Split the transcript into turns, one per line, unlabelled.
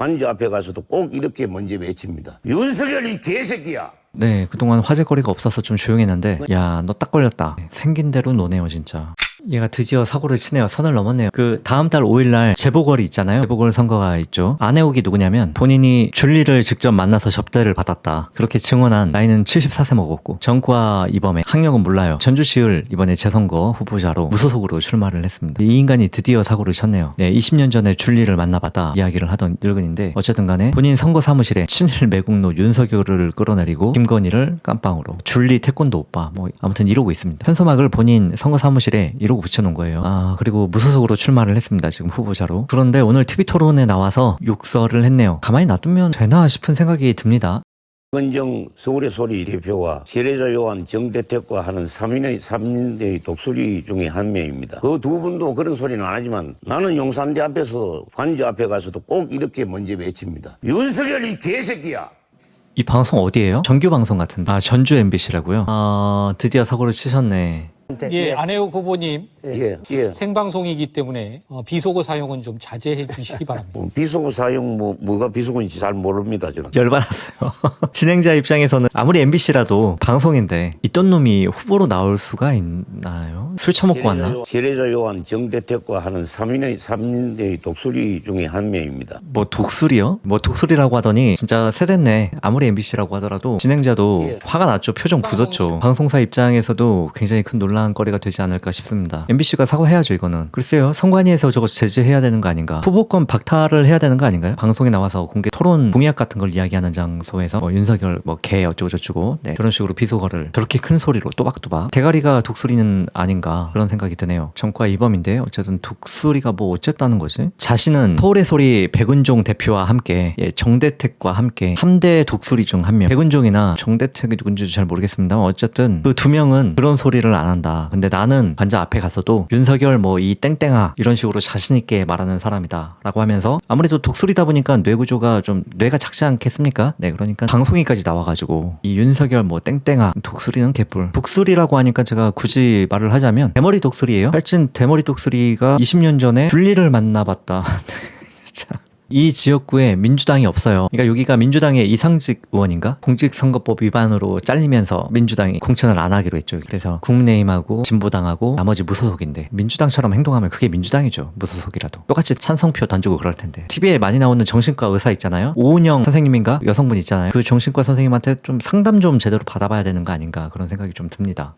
관저 앞에 가서도 꼭 이렇게 먼저 외칩니다. 윤석열 이 개새끼야.
네, 그동안 화제거리가 없어서 좀 조용했는데, 야, 너 딱 걸렸다. 생긴 대로 노네요, 진짜. 얘가 드디어 사고를 치네요. 선을 넘었네요. 그 다음 달 5일 날 재보궐이 있잖아요. 재보궐 선거가 있죠. 아내옥이 누구냐면 본인이 줄리를 직접 만나서 접대를 받았다. 그렇게 증언한 나이는 74세 먹었고 정과 이범에 학력은 몰라요. 전주시을 이번에 재선거 후보자로 무소속으로 출마를 했습니다. 이 인간이 드디어 사고를 쳤네요. 네, 20년 전에 줄리를 만나봤다 이야기를 하던 늙은인데 어쨌든 간에 본인 선거 사무실에 친일 매국노 윤석열을 끌어내리고 김건희를 깜빵으로 줄리 태권도 오빠 뭐 아무튼 이러고 있습니다. 현소막을 본인 선거 사무실에 이러고 붙여놓은 거예요. 아 그리고 무소속으로 출마를 했습니다. 지금 후보자로. 그런데 오늘 TV 토론에 나와서 욕설을 했네요. 가만히 놔두면 되나 싶은 생각이 듭니다.
권정 서울의 소리 대표와 세례자 요한 정대택과 하는 3인의, 3인의 독수리 중에 한 명입니다. 그 두 분도 그런 소리는 안 하지만 나는 용산대 앞에서 관저 앞에 가서도 꼭 이렇게 먼저 외칩니다. 윤석열 이 개새끼야.
이 방송 어디예요? 정규 방송 같은데. 아 전주 MBC라고요? 아 드디어 사고를 치셨네.
예, 안혜욱 후보님
예, 예.
생방송이기 때문에 어, 비속어 사용은 좀 자제해 주시기 바랍니다.
뭐 비속어 사용 뭐 뭐가 비속어인지 잘 모릅니다 저는.
열받았어요. 진행자 입장에서는 아무리 MBC라도 방송인데 있던 놈이 후보로 나올 수가 있나요? 술 처먹고 왔나?
세례자 요한 정대택과 하는 3인의, 3인의 독수리 중에 한 명입니다.
뭐 독수리요? 뭐 독수리라고 하더니 진짜 세댔네. 아무리 MBC라고 하더라도 진행자도 화가 났죠. 표정 굳었죠. 방송사 입장에서도 굉장히 큰 논란 거리가 되지 않을까 싶습니다. MBC가 사과해야죠 이거는. 글쎄요. 선관위에서 저거 제재해야 되는 거 아닌가? 후보권 박탈을 해야 되는 거 아닌가요? 방송에 나와서 공개 토론 공약 같은 걸 이야기하는 장소에서 뭐 윤석열 뭐 개 어쩌고 저쩌고 네, 그런 식으로 비속어를 저렇게 큰 소리로 또박또박 대가리가 독수리는 아닌가 그런 생각이 드네요. 정과 이범인데 어쨌든 독수리가 뭐 어쨌다는 거지? 자신은 서울의 소리 백은종 대표와 함께 예, 정대택과 함께 3대 독수리 중 한 명. 백은종이나 정대택이 누군지 잘 모르겠습니다만 어쨌든 그 두 명은 그런 소리를 안 한다. 근데 나는 관자 앞에 가서도 윤석열 뭐 이 땡땡아 이런 식으로 자신 있게 말하는 사람이다라고 하면서 아무래도 독수리다 보니까 뇌 구조가 좀 뇌가 작지 않겠습니까? 네, 그러니까 방송이까지 나와가지고 이 윤석열 뭐 땡땡아 독수리는 개뿔. 독수리라고 하니까 제가 굳이 말을 하자면 대머리 독수리예요. 할진 대머리 독수리가 20년 전에 줄리를 만나봤다. 이 지역구에 민주당이 없어요. 그러니까 여기가 민주당의 이상직 의원인가? 공직선거법 위반으로 잘리면서 민주당이 공천을 안 하기로 했죠. 그래서 국민의힘하고 진보당하고 나머지 무소속인데 민주당처럼 행동하면 그게 민주당이죠. 무소속이라도. 똑같이 찬성표 던지고 그럴 텐데. TV에 많이 나오는 정신과 의사 있잖아요. 오은영 선생님인가? 여성분 있잖아요. 그 정신과 선생님한테 좀 상담 좀 제대로 받아봐야 되는 거 아닌가 그런 생각이 좀 듭니다.